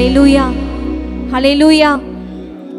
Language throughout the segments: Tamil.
ஹalleluya ஹalleluya.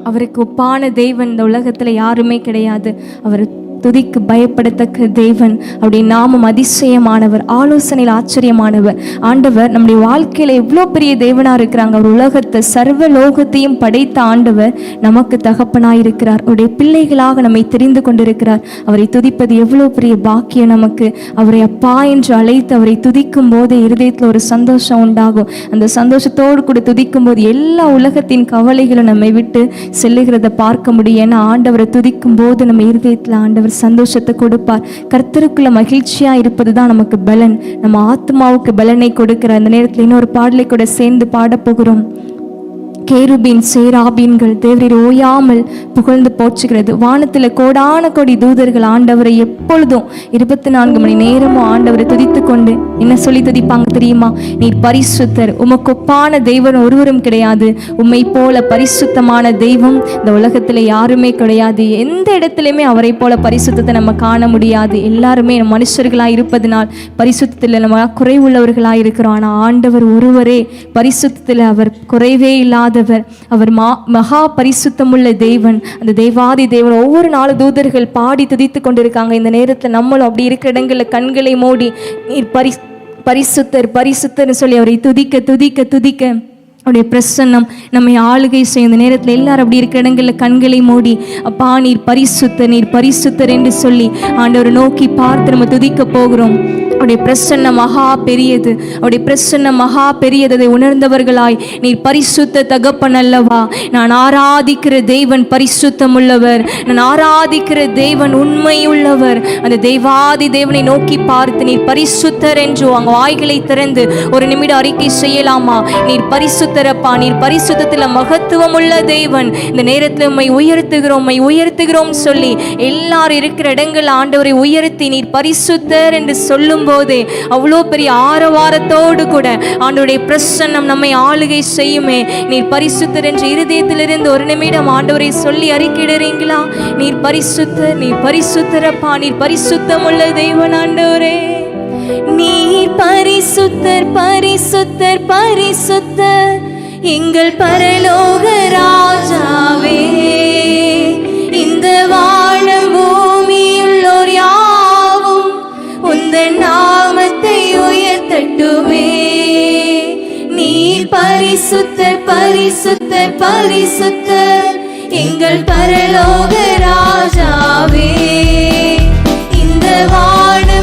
அவருக்கு ஒப்பான தெய்வன் இந்த உலகத்தில் யாருமே கிடையாது. அவர் துதிக்கு பயப்படத்தக்க தேவன். அவருடைய நாமம் அதிசயமானவர் ஆலோசனையில் ஆச்சரியமானவர். ஆண்டவர் நம்முடைய வாழ்க்கையில் எவ்வளோ பெரிய தேவனாக இருக்கிறாங்க. அவர் உலகத்தை சர்வ லோகத்தையும் படைத்த ஆண்டவர் நமக்கு தகப்பனாய் இருக்கிறார் அவருடைய பிள்ளைகளாக நம்மை தெரிந்து கொண்டிருக்கிறார். அவரை துதிப்பது எவ்வளோ பெரிய பாக்கியம் நமக்கு. அவரை அப்பா என்று அழைத்து அவரை துதிக்கும் போது இருதயத்தில் ஒரு சந்தோஷம் உண்டாகும். அந்த சந்தோஷத்தோடு கூட துதிக்கும் போது எல்லா உலகத்தின் கவலைகளும் நம்மை விட்டு செல்லுகிறத பார்க்க முடியும். ஏன்னா ஆண்டவரை துதிக்கும் போது நம்ம இருதயத்தில் ஆண்டவர் சந்தோஷத்தை கொடுப்பார். கர்த்தருக்குள்ள மகிழ்ச்சியா இருப்பது தான் நமக்கு பலன். நம்ம ஆத்மாவுக்கு பலனை கொடுக்கிற அந்த நேரத்தில் இன்னொரு பாடலை கூட சேர்ந்து பாடப்போகிறோம் கேருபீன் சேராபீன்கள் தேவரீர் ஓயாமல் புகழ்ந்து போற்றுகிறது. வானத்தில் கோடான கோடி தூதர்கள் ஆண்டவரை எப்பொழுதும் இருபத்தி நான்கு மணி நேரமும் ஆண்டவரை துதித்து கொண்டு என்ன சொல்லி துதிப்பாங்க தெரியுமா? நீர் பரிசுத்தர் உமக்கொப்பான தெய்வம் ஒருவரும் கிடையாது. உம்மை போல பரிசுத்தமான தெய்வம் இந்த உலகத்தில் யாருமே கிடையாது. எந்த இடத்துலையுமே அவரை போல பரிசுத்தத்தை நம்ம காண முடியாது. எல்லாருமே மனுஷர்களாக இருப்பதனால் பரிசுத்தத்தில் நம்ம குறைவுள்ளவர்களாக இருக்கிறோம். ஆனால் ஆண்டவர் ஒருவரே பரிசுத்தத்தில் அவர் குறைவே இல்லாதவர் அவர் மா மகா பரிசுத்தமுள்ள தேவன். அந்த தேவாதி தேவன் ஒவ்வொரு நாலு தூதர்கள் பாடி துதித்து கொண்டிருக்காங்க. இந்த நேரத்தில் நம்மளும் அப்படி இருக்கிற இடங்களில் கண்களை மூடி பரி பரிசுத்தர் பரிசுத்தர்னு சொல்லி அவரை துதிக்க துதிக்க துதிக்க. அவருடைய பிரசன்னம் நம்மை ஆளுகை செய்யும். இந்த நேரத்தில் எல்லாரும் அப்படி இருக்கிற இடங்களில் கண்களை மூடி அப்பா நீர் பரிசுத்தர் நீர் பரிசுத்தர் என்று சொல்லி ஆண்டவரை நோக்கி பார்த்து நம்ம துதிக்க போகிறோம். அவருடைய பிரசன்ன மகா பெரியது. அவருடைய பிரசன்ன மகா பெரியது. அதை உணர்ந்தவர்களாய் நீர் பரிசுத்த தகப்பன் அல்லவா? நான் ஆராதிக்கிற தெய்வன் பரிசுத்தம் உள்ளவர் நான் ஆராதிக்கிற தெய்வன் உண்மை உள்ளவர் அந்த தெய்வாதி தேவனை நோக்கி பார்த்து நீர் பரிசுத்தர் என்று அவங்க வாய்களை திறந்து ஒரு நிமிடம் அறிக்கை செய்யலாமா? நீர் பரிசுத்தரப்பா நீர் பரிசுத்தத்தில் மகத்துவம் உள்ள தேவன். இந்த நேரத்தில் உம்மை உயர்த்துகிறோம் உம்மை உயர்த்துகிறோம் சொல்லி எல்லாரும் இருக்கிற இடங்கள் ஆண்டவரை உயர்த்தி நீர் பரிசுத்தர் என்று சொல்லும் போதே அவ்வளோ பெரிய ஆரவாரத்தோடு கூட ஆண்டவருடைய பிரசன்னம் நம்மை ஆளுகை செய்யுமே. நீர் பரிசுத்தர் என்று இருதயத்திலிருந்து ஒரு நிமிடம் ஆண்டவரை சொல்லி அறிக்கிடுறீங்களா? நீர் பரிசுத்தர் நீர் பரிசுத்தரப்பா நீர் பரிசுத்தம் உள்ள தெய்வன் ஆண்டவரே. நீர் பரிசுத்தர் பரிசுத்தர். பரிசுத்தர் எங்கள் பரலோக ராஜாவே இந்த வானம் பூமியுள்ளோர் யாவும் உந்தன் நாமத்தை உயர்த்தட்டுமே நீர் பரிசுத்தர் பரிசுத்தர் பரிசுத்தர் எங்கள் பரலோக ராஜாவே இந்த வானம்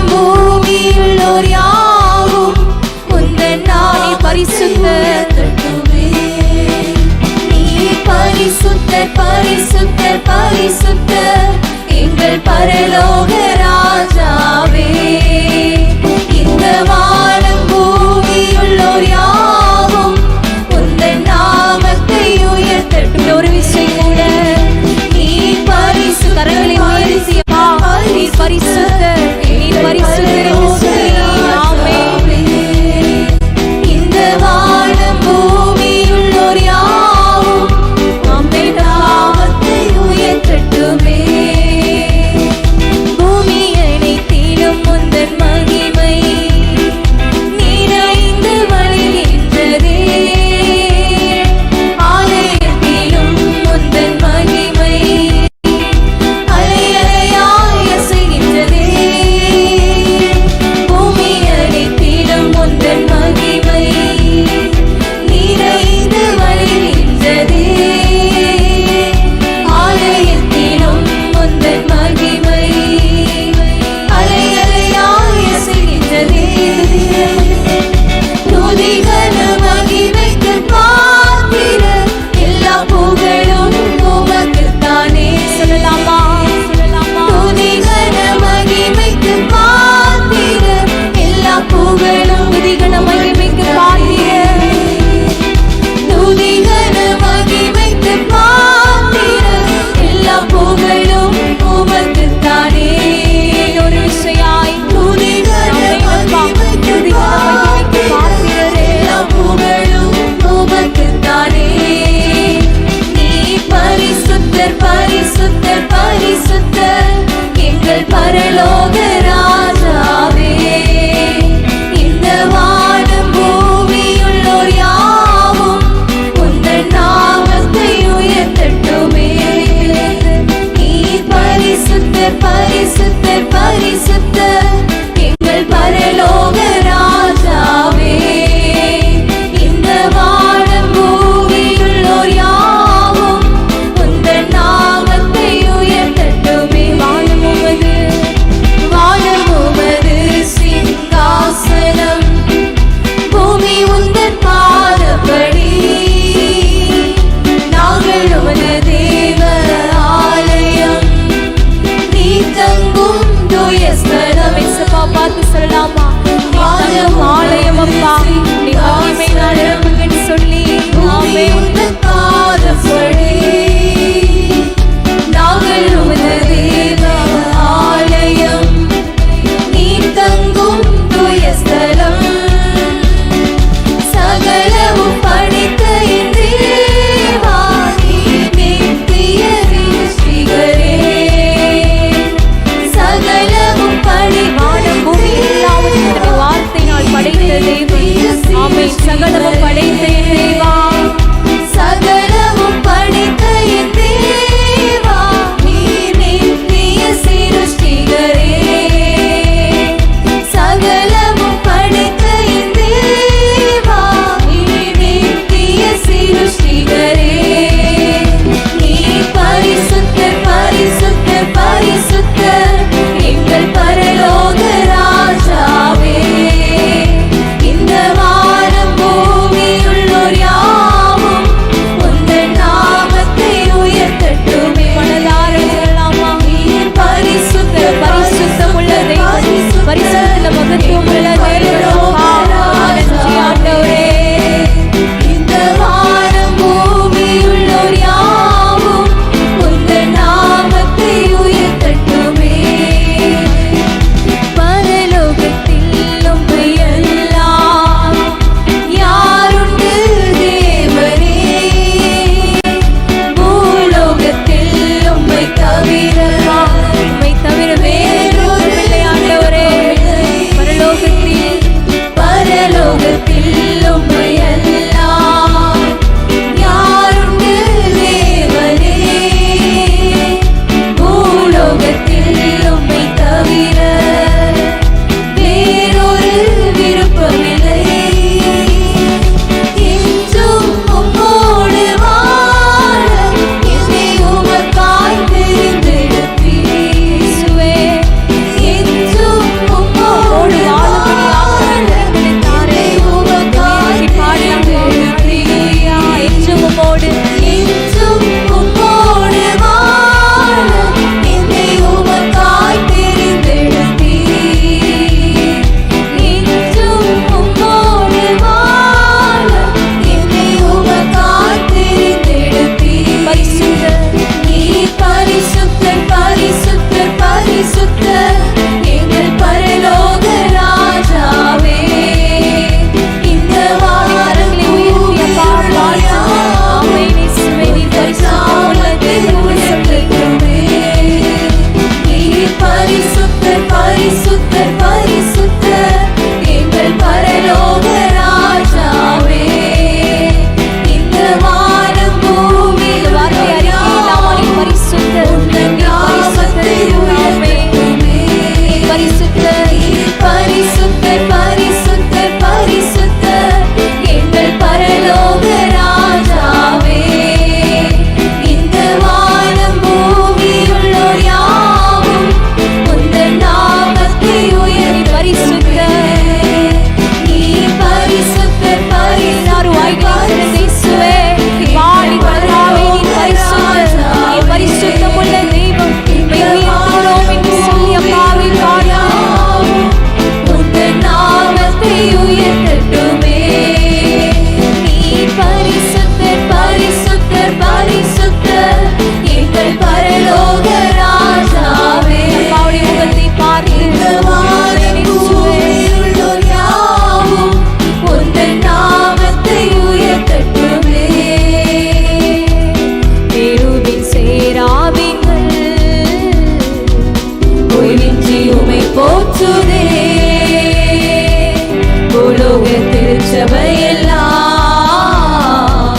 திருச்சபையெல்லாம்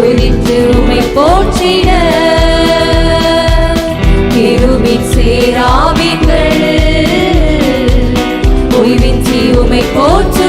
ஒளிந்து உமை போற்றிட. திருவின் சேராவிங்கள் ஒய்வின்றி உமை போற்று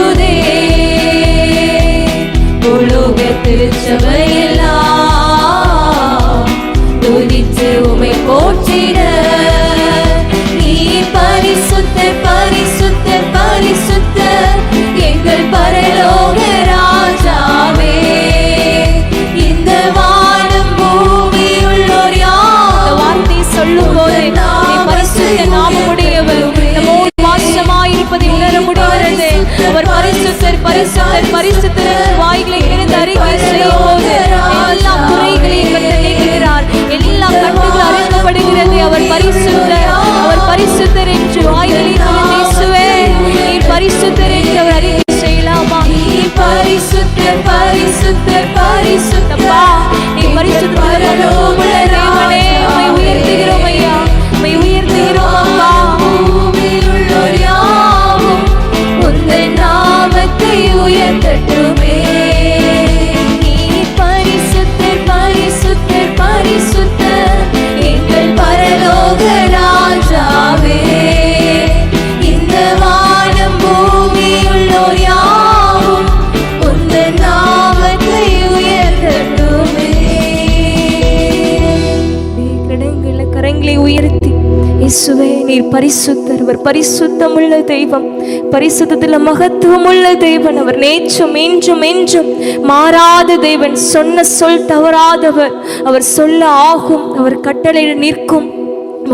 நீர் பரிசுத்தர் அவர் பரிசுத்தமுள்ள தெய்வம் பரிசுத்தத்தில் மகத்துவமுள்ள தெய்வன் அவர் நேற்றும் இன்றும் என்றும் மாறாத தெய்வன் சொன்ன சொல் தவறாதவர் அவர் சொல்ல ஆகும் அவர் கட்டளையிட நிற்கும்.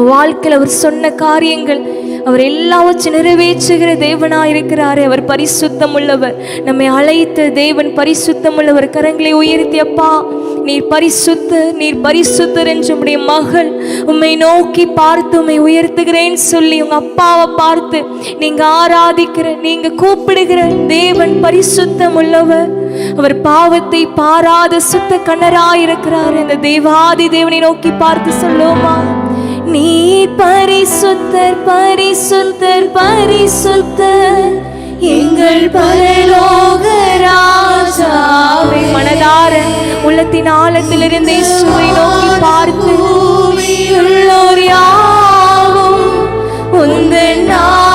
வாழ்க்கையில் அவர் சொன்ன காரியங்கள் அவர் எல்லாவற்றையும் நிறைவேற்றுகிற தேவனாக இருக்கிறாரே அவர் பரிசுத்தம் உள்ளவர் நம்மை அழைத்த தேவன் பரிசுத்தம் உள்ளவர் கரங்களை உயர்த்தி அப்பா நீர் பரிசுத்த நீர் பரிசுத்தர் என்று உடைய மகள் உம்மை நோக்கி பார்த்து உம்மை உயர்த்துகிறேன்னு சொல்லி உங்க அப்பாவை பார்த்து நீங்க ஆராதிக்கிற நீங்க கூப்பிடுகிற தேவன் பரிசுத்தம் உள்ளவர் அவர் பாவத்தை பாராத சுத்த கண்ணராயிருக்கிறார். இந்த தேவாதி தேவனை நோக்கி பார்த்து சொல்லுவோமா? நீ பரிசுத்தர் பரிசுத்தர் பரிசுத்தர். எங்கள் பரலோக ராஜாவே. மனதார உள்ளத்தின் ஆழத்திலிருந்து இயேசுவை நோக்கி பார்த்து. உள்ளோர் யாவும் உந்தன் நாமத்தை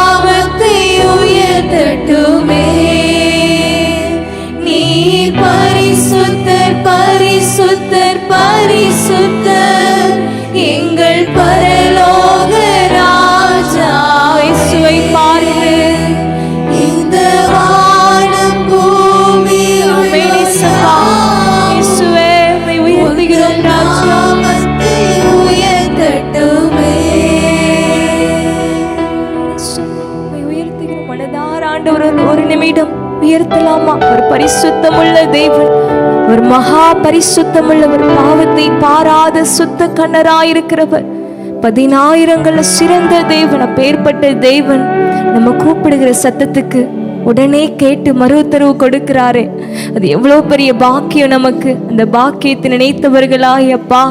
பரிசுத்தமுள்ள தேவன். ஒரு மகா பரிசுத்தமுள்ளவர் பாவத்தை பாராத சுத்த கண்ணராயிருக்கிறவர். பதினாயிரங்கள்ல சிறந்த தேவன் அப்பேற்பட்ட தேவன். நம்ம கூப்பிடுகிற சத்தத்துக்கு உடனே கேட்டு மறு உத்தரவு கொடுக்கிறாரு. அது எவ்வளோ பெரிய பாக்கியம் நமக்கு. அந்த பாக்கியத்தை நினைத்தவர்களாய் அப்பா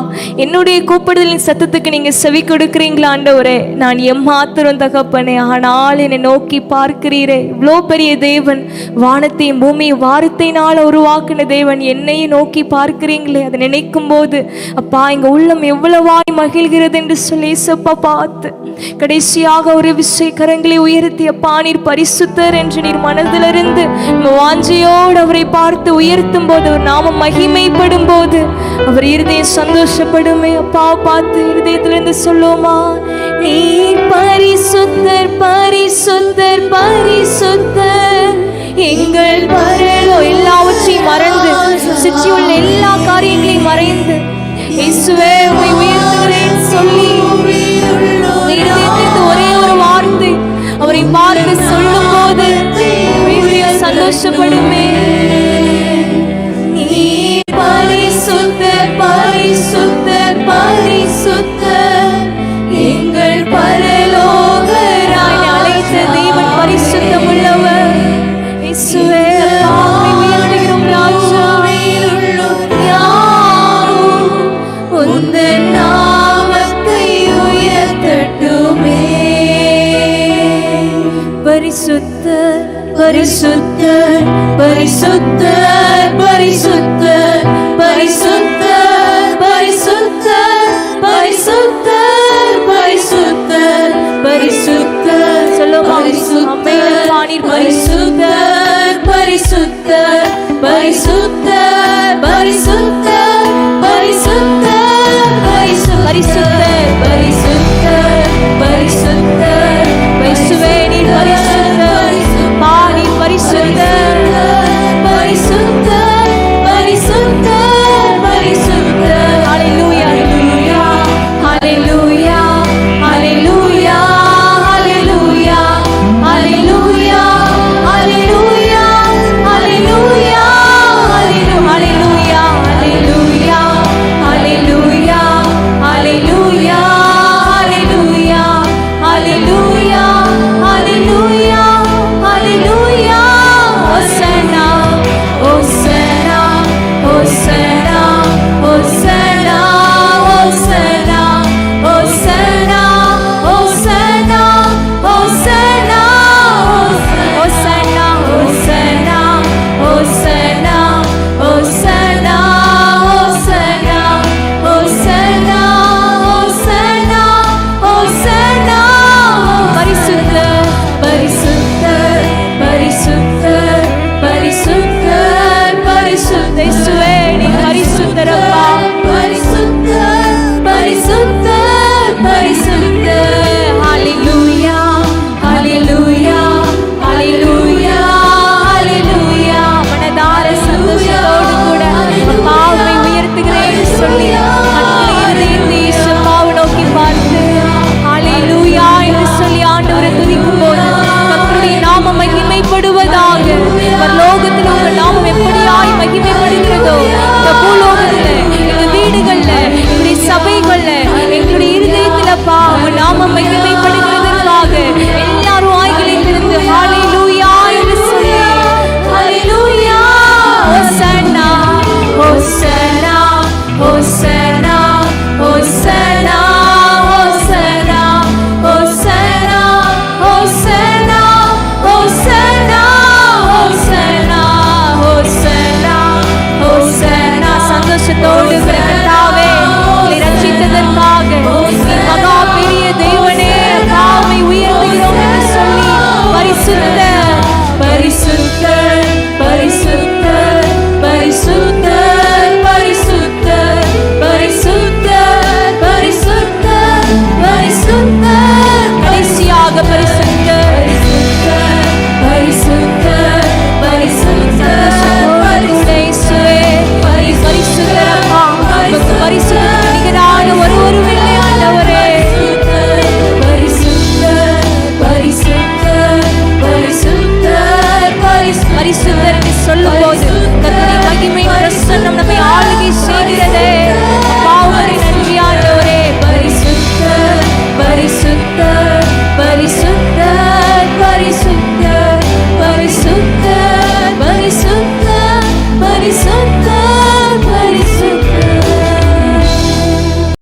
என்னுடைய கூப்பிடுதலின் சத்தத்துக்கு நீங்க செவி கொடுக்குறீங்களா ஆண்டவரே? நான் எம்மாத்திரம் தகப்பனே ஆனால் என்னை நோக்கி பார்க்கிறீரே. இவ்வளோ பெரிய தேவன் வானத்தையும் பூமியை வாரத்தினால் உருவாக்கின தேவன் என்னையும் நோக்கி பார்க்கிறீங்களே அதை நினைக்கும் போது அப்பா எங்க உள்ளம் எவ்வளவாய் மகிழ்கிறது என்று சொல்லி சப்பா பார்த்து கடைசியாக ஒரு விஷய கரங்களை உயர்த்தி அப்பா நீர் பரிசுத்தர் என்று நீர் மனதிலிருந்து வாஞ்சியோடு அவரை பார்த்து உயர்த்தும் போது அவர் நாமம் மகிமைப்படும் போது அவர் இருதயம் சந்தோஷப்படுமே. அப்பா பார்த்து இருதயத்திலிருந்து சொல்லுவோமா? நீ பரிசுத்தர் பரிசுத்தர் பரிசுத்தர். எங்கள் வரலோ எல்லாவற்றையும் மறந்து சுற்றியுள்ள எல்லா காரியங்களையும் மறைந்து இயேசுவே உம்மை உயர்த்துகிறேன் சொல்லி ஒரே ஒரு வார்த்தை அவரை பார்த்து சந்தோஷப்படுமே. நீ பரிசுத்தர் பரிசுத்தர் பரிசுத்தர் எங்கள் பரலோக ராஜா அழைத்த தேவன் பரிசுத்தம் உள்ளவர் இயேசுவே பரிசுத்தர் பரிசுத்தர் பரிசுத்தர் பரிசுத்தர் பரிசுத்தர் பரிசுத்தர் பரிசுத்தர் சொல்லோ பரிசுத்தர் பரிசுத்தர் பரிசுத்தர்